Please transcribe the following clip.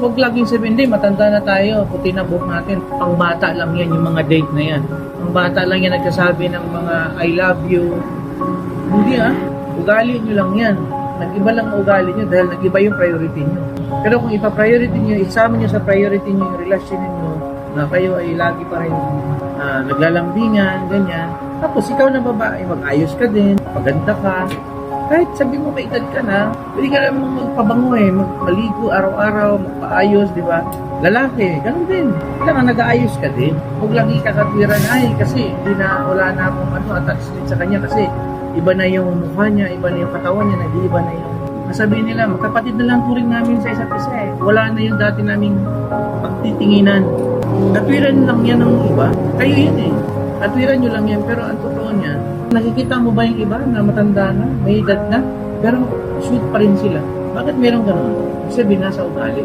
wag laging sabihin, hindi, matanda na tayo, puti na buhok natin. Pang bata lang yan, yung mga date na yan. Ang bata lang yan nagsasabi ng mga I love you. Hindi ah, ugali nyo lang yan. Nag-iba lang ang ugali nyo dahil nag-iba yung priority nyo. Pero kung ipa-priority nyo, isama nyo sa priority nyo yung relasyon nyo na kayo ay lagi pa rin ah, naglalambingan, ganyan. Tapos ikaw na babae, mag-ayos ka din, maganda ka, kahit sabi mo may edad ka na, pwede ka naman magpabango eh, mag- maligo araw-araw, magpaayos, di ba? Lalaki, ganun din. Kailangan nag-aayos ka din. Huwag lang ikakatwiran, ay, kasi hindi na, wala na akong ano, attachment sa kanya kasi iba na yung mukha niya, iba na yung katawan niya, nag-iiba na yung Masabihin nila, magkapatid na lang turing namin sa isa't isa eh. Wala na yung dati naming pagtitinginan. Katwiran lang yan ng iba. Kayo yun eh. Katwiran nyo lang yan, pero ang totoo niya, nakikita mo ba yung iba na matanda na, may edad na, pero sweet pa rin sila. Bakit meron ganun? Ibig Sabihin nasa ugali.